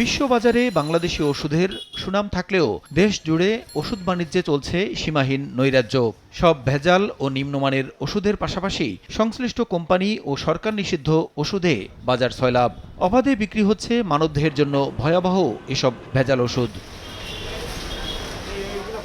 বিশ্ববাজারে বাংলাদেশি ওষুধের সুনাম থাকলেও দেশ জুড়ে ওষুধ বাণিজ্যে চলছে সীমাহীন নৈরাজ্য। সব ভেজাল ও নিম্নমানের ওষুধের পাশাপাশি সংশ্লিষ্ট কোম্পানি ও সরকার নিষিদ্ধ ওষুধে বাজার ছয়লাভ অবাধে বিক্রি হচ্ছে মানবদেহের জন্য ভয়াবহ এসব ভেজাল ওষুধ।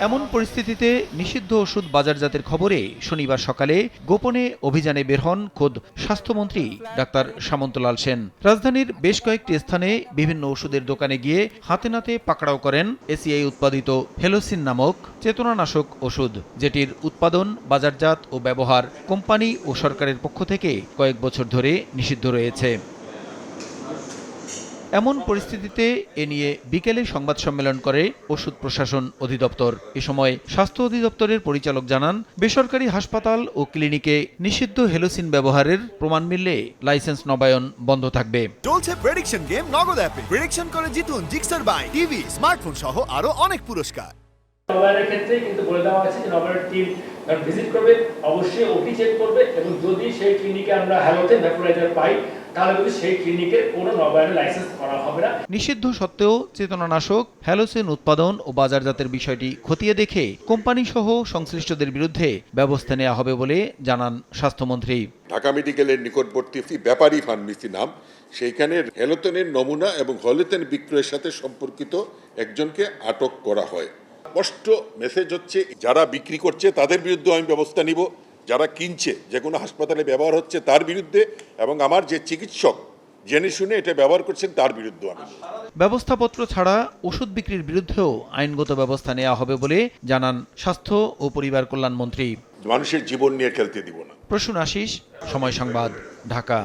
এমন পরিস্থিতিতে নিষিদ্ধ ওষুধ বাজারজাতের খবরে শনিবার সকালে গোপনে অভিযানে বের হন খোদ স্বাস্থ্যমন্ত্রী ডাক্তার সামন্তলাল সেন। রাজধানীর বেশ কয়েকটি স্থানে বিভিন্ন ওষুধের দোকানে গিয়ে হাতে নাতে পাকড়াও করেন এসিআই উৎপাদিত হেলোসিন নামক চেতনানাশক ওষুধ, যেটির উৎপাদন, বাজারজাত ও ব্যবহার কোম্পানি ও সরকারের পক্ষ থেকে কয়েক বছর ধরে নিষিদ্ধ রয়েছে। এমন পরিস্থিতিতে এ নিয়ে বিকেলে সংবাদ সম্মেলন করে ওষুধ প্রশাসন অধিদপ্তর। এ সময় স্বাস্থ্য অধিদপ্তরের পরিচালক জানান বেসরকারি হাসপাতাল ও ক্লিনিকে নিষিদ্ধ হেলোসিন ব্যবহারের প্রমাণ মিললে লাইসেন্স নবায়ন বন্ধ থাকবে। চলছে প্রেডিকশন গেম নগদ অ্যাপে। প্রেডিকশন করে জিতুন জিক্সার বাই টিভি স্মার্টফোন সহ আরও অনেক পুরস্কার। নবায়নের ক্ষেত্রে কিন্তু বলে দেওয়া আছে যে নবায়নের টিম যখন ভিজিট করবে অবশ্যই ওটি চেক করবে এবং যদি সেই ক্লিনিকে আমরা হ্যালোথেন ভ্যাপোরাইজার পাই তাহলে কিন্তু সেই ক্লিনিকের কোনো নবায়নের লাইসেন্স করা হবে না। নিষিদ্ধ সত্ত্বেও চেতনানাশক হ্যালোসিন উৎপাদন ও বাজারজাতের বিষয়টি খতিয়ে দেখে কোম্পানি সহ সংশ্লিষ্টদের বিরুদ্ধে ব্যবস্থা নেওয়া হবে বলে জানান স্বাস্থ্যমন্ত্রী। ঢাকা মেডিকেলের নিকটবর্তী একটি ব্যাপারী ফার্মেসি নাম সেইখানে হেলোতেনের নমুনা এবং হলোতেন বিক্রয়ের সাথে সম্পর্কিত একজনকে আটক করা হয়। স্পষ্ট মেসেজ হচ্ছে যারা বিক্রি করছে তাদের বিরুদ্ধে আমি ব্যবস্থা নিব যারা কিনছে যে কোনো হাসপাতালে ব্যবহার হচ্ছে তার বিরুদ্ধে এবং আমার যে চিকিৎসক জেনে শুনে এটা ব্যবহার করছেন তার বিরুদ্ধে আমি। ব্যবস্থাপত্র ছাড়া ওষুধ বিক্রির বিরুদ্ধেও আইনগত ব্যবস্থা নেওয়া হবে বলে জানান স্বাস্থ্য ও পরিবার কল্যাণ মন্ত্রী। মানুষের জীবন নিয়ে খেলতে দিব না। প্রসূন আশিস সময় সংবাদ ঢাকা।